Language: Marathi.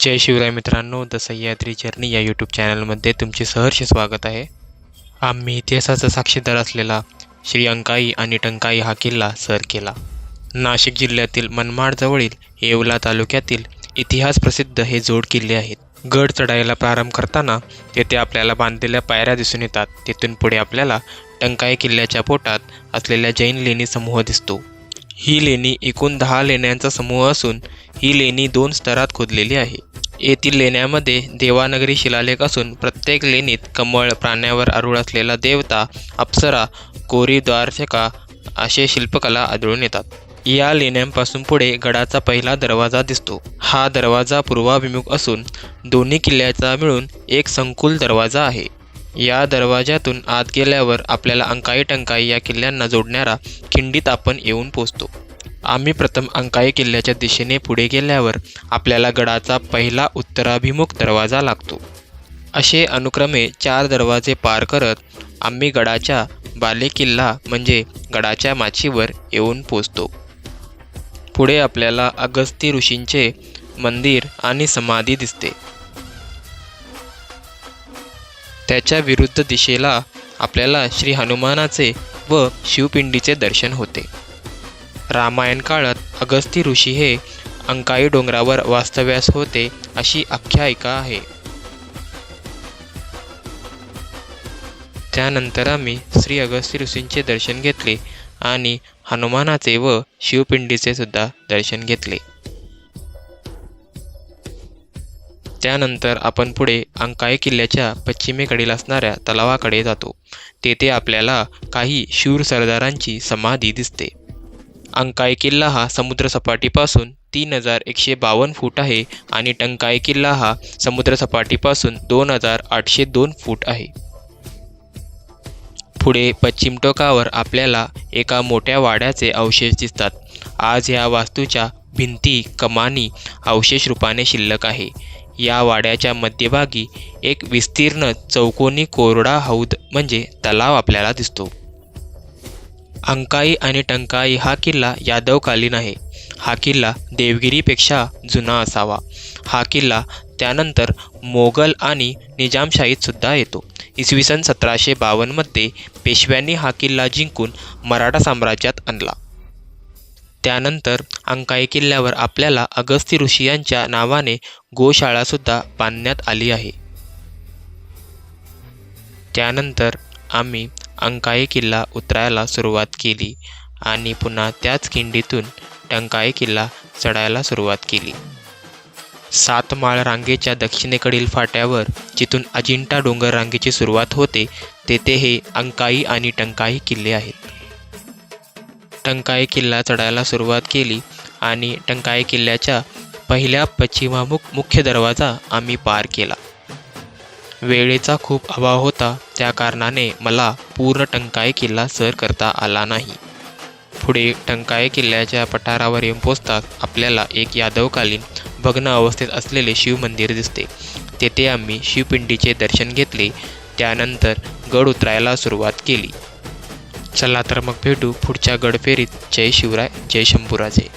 जय शिवराय मित्रांनो द सह्याद्री जर्नी या यूट्यूब चॅनलमध्ये तुमचे सहर्ष स्वागत आहे. आम्ही इतिहासाचा साक्षीदार असलेला श्री अंकाई आणि टंकाई हा किल्ला सर केला. नाशिक जिल्ह्यातील मनमाडजवळील येवला तालुक्यातील इतिहास प्रसिद्ध हे जोड किल्ले आहेत. गड चढायला प्रारंभ करताना तेथे आपल्याला बांधलेल्या पायऱ्या दिसून येतात. तिथून पुढे आपल्याला टंकाई किल्ल्याच्या पोटात असलेल्या जैन लेणी समूह दिसतो. ही लेणी एकूण दहा लेण्यांचा समूह असून ही लेणी दोन स्तरात खोदलेली आहे. येथील लेण्यांमध्ये देवानगरी शिलालेख असून प्रत्येक लेणीत कमळ प्राण्यावर आरूढ असलेला देवता अप्सरा कोरी असे शिल्पकला आढळून येतात. या लेण्यांपासून पुढे गडाचा पहिला दरवाजा दिसतो. हा दरवाजा पूर्वाभिमुख असून दोन्ही किल्ल्याचा मिळून एक संकुल दरवाजा आहे. या दरवाज्यातून आत गेल्यावर आपल्याला अंकाई टंकाई या किल्ल्यांना जोडणारा खिंडीत आपण येऊन पोचतो. आम्ही प्रथम अंकाई किल्ल्याच्या दिशेने पुढे गेल्यावर आपल्याला गडाचा पहिला उत्तराभिमुख दरवाजा लागतो. असे अनुक्रमे चार दरवाजे पार करत आम्ही गडाच्या बालेकिल्ला म्हणजे गडाच्या माचीवर येऊन पोचतो. पुढे आपल्याला अगस्ती ऋषींचे मंदिर आणि समाधी दिसते. त्याच्या विरुद्ध दिशेला आपल्याला श्री हनुमानाचे व शिवपिंडीचे दर्शन होते. रामायण काळात अगस्ती ऋषी हे अंकाई डोंगरावर वास्तव्यास होते अशी आख्यायिका आहे. त्यानंतर आम्ही श्री अगस्ती ऋषींचे दर्शन घेतले आणि हनुमानाचे व शिवपिंडीचे सुद्धा दर्शन घेतले. त्यानंतर आपण पुढे अंकाई किल्ल्याच्या पश्चिमेकडील असणाऱ्या तलावाकडे जातो. तेथे आपल्याला काही शूर सरदारांची समाधी दिसते. अंकाई किल्ला हा समुद्रसपाटीपासून तीन हजार एकशे बावन्न फूट आहे आणि टंकाई किल्ला हा समुद्रसपाटीपासून दोन हजार आठशे दोन फूट आहे. पुढे पश्चिम टोकावर आपल्याला एका मोठ्या वाड्याचे अवशेष दिसतात. आज या वास्तूच्या भिंती कमानी अवशेष रूपाने शिल्लक आहे. या वाड्याच्या मध्यभागी एक विस्तीर्ण चौकोनी कोरडा हौद म्हणजे तलाव आपल्याला दिसतो. अंकाई आणि टंकाई हा किल्ला यादवकालीन आहे. हा किल्ला देवगिरीपेक्षा जुना असावा. हा किल्ला त्यानंतर मोगल आणि निजामशाहीत सुद्धा येतो. इसवी सन सतराशे बावन्नमध्ये पेशव्यांनी हा किल्ला जिंकून मराठा साम्राज्यात आणला. त्यानंतर अंकाई किल्ल्यावर आपल्याला अगस्ती ऋषी यांच्या नावाने गोशाळासुद्धा बांधण्यात आली आहे. त्यानंतर आम्ही अंकाई किल्ला उतरायला सुरुवात केली आणि पुन्हा त्याच खिंडीतून टंकाई किल्ला चढायला सुरुवात केली. सातमाळ रांगेच्या दक्षिणेकडील फाट्यावर जिथून अजिंठा डोंगर रांगेची सुरुवात होते तेथे हे अंकाई आणि टंकाई किल्ले आहेत. टंकाई किल्ला चढायला सुरुवात केली आणि टंकाई किल्ल्याच्या पहिल्या पश्चिमामुख मुख्य दरवाजा आम्ही पार केला. वेळेचा खूप अभाव होता त्या कारणाने मला पूर्ण टंकाई किल्ला सर करता आला नाही. पुढे टंकाई किल्ल्याच्या पठारावर येऊन पोचताच आपल्याला एक यादवकालीन भग्न अवस्थेत असलेले शिवमंदिर दिसते. तेथे आम्ही शिवपिंडीचे दर्शन घेतले त्यानंतर गड उतरायला सुरुवात केली. चला तर मग भेटू पुढच्या गडफेरीत. जय शिवराय जय शंभूराजे.